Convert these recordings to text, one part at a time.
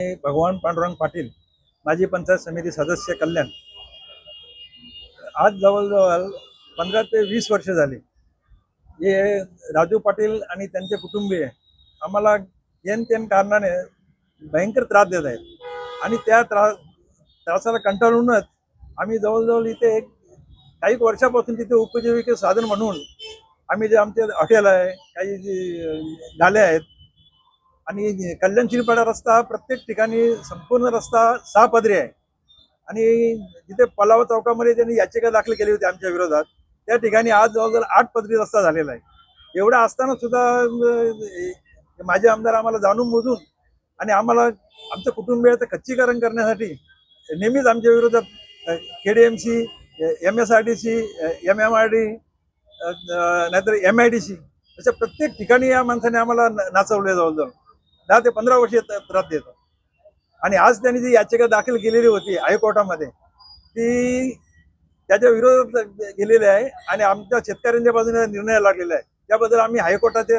भगवान पांडुरंग पाटील माजी पंचायत समिती सदस्य कल्याण. आज जवळजवळ पंधरा ते वीस वर्ष झाली. हे राजू पाटील आणि त्यांचे कुटुंबीय आम्हाला येन तेन कारणाने भयंकर त्रास देत आहेत. आणि त्या त्रास त्रासाला कंटाळूनच आम्ही जवळजवळ इथे एक काही वर्षापासून तिथे उपजीविके साधन म्हणून आम्ही जे आमचे हॉटेल आहे काही जी नाले आहेत आणि कल्याण शिरपाडा रस्ता प्रत्येक ठिकाणी संपूर्ण रस्ता सहा पदरी आहे. आणि जिथे पलाव चौकामध्ये त्यांनी याचिका दाखल केली होती आमच्या विरोधात त्या ठिकाणी आज जवळजवळ आठ पदरी रस्ता झालेला आहे. एवढा असताना सुद्धा माझे आमदार आम्हाला जाणून मोजून आणि आम्हाला आमचं कुटुंबियाचं खच्चीकरण करण्यासाठी नेहमीच आमच्या विरोधात K D M C M S R D C M M R D नाहीतर एम आय डी सी अशा प्रत्येक ठिकाणी या माणसाने आम्हाला नाचवले जवळजवळ. दहा ते पंधरा वर्ष त्रास देतो आणि आज त्यांनी जी याचिका दाखल केलेली होती हायकोर्टामध्ये ती त्याच्या विरोधात गेलेली आहे आणि आमच्या शेतकऱ्यांच्या बाजूने निर्णय लागलेला आहे. त्याबद्दल आम्ही हायकोर्टाचे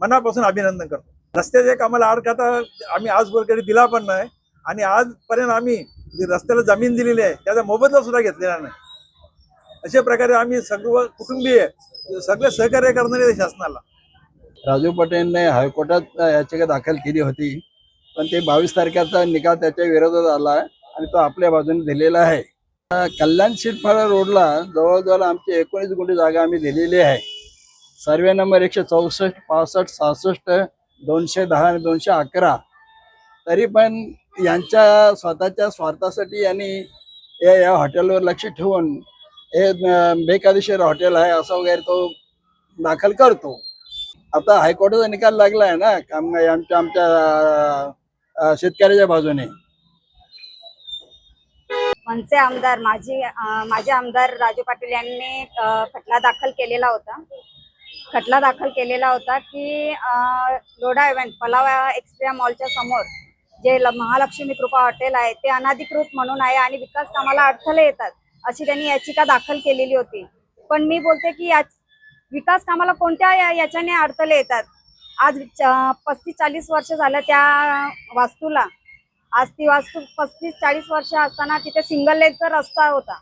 मनापासून अभिनंदन करतो. रस्त्याचे एक आम्हाला आडकाता आम्ही आजवर कधी दिला पण नाही आणि आजपर्यंत आम्ही जी रस्त्याला जमीन दिलेली आहे त्याचा मोबदला सुद्धा घेतलेला नाही. अशा प्रकारे आम्ही सर्व कुटुंबीय सगळे सहकार्य करणारे शासनाला राजू पटेलने हायकोर्टात याचिका दाखल केली होती. पण ते बावीस तारखेचा निकाल त्याच्या विरोधात आला आणि तो आपल्या बाजूने दिलेला आहे. कल्याण शिरफाळा रोडला जवळजवळ आमची एकोणीस गुंठी जागा आम्ही दिलेली आहे. सर्वे नंबर एकशे चौसष्ट पासष्ट सहासष्ट दोनशे दहा आणि दोनशे अकरा. तरी पण यांच्या स्वतःच्या स्वार्थासाठी यांनी या या हॉटेलवर लक्ष ठेवून हे बेकायदेशीर हॉटेल आहे असं वगैरे तो दाखल करतो. आता हायकोर्टाचा निकाल लागला आहे ना काम आमच्या आमच्या शेतकऱ्याच्या बाजूने. मनसे आमदार माझी माझे आमदार राजू पाटील यांनी खटला दाखल केलेला होता. खटला दाखल केलेला होता की लोडा लोढा इव्हेंट पलावा एक्सप्रिया मॉलच्या समोर जे महालक्ष्मी कृपा हॉटेल आहे ते अनाधिकृत म्हणून आहे आणि विकास कामाला अडथळे येतात अशी त्यांनी याचिका दाखल केलेली होती. पण मी बोलते की या विकास कामाला कोणत्या या- याच्याने अडथळे येतात? आज पस्तीस चाळीस वर्ष झालं त्या वास्तूला. आज ती वास्तू पस्तीस चाळीस वर्ष असताना तिथे सिंगल लेनचा रस्ता होता.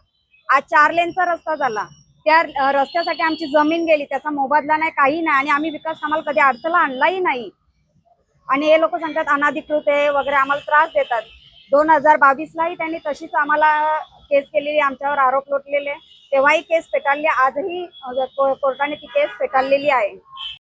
आज चार लेनचा रस्ता झाला. त्या रस्त्यासाठी आमची जमीन गेली. त्याचा मोबदला नाही काही नाही आणि आम्ही विकास कामाला कधी अडथळा आणलाही नाही. आणि हे लोक सांगतात अनाधिकृत आहे वगैरे आम्हाला त्रास देतात. दोन हजार बावीसलाही त्यांनी तशीच आम्हाला केस केलेली आमच्यावर आरोप लोटलेले. तेव्हाही केस फेटाळली. आजही को- कोर्टाने ती केस पेटाळलेली आहे.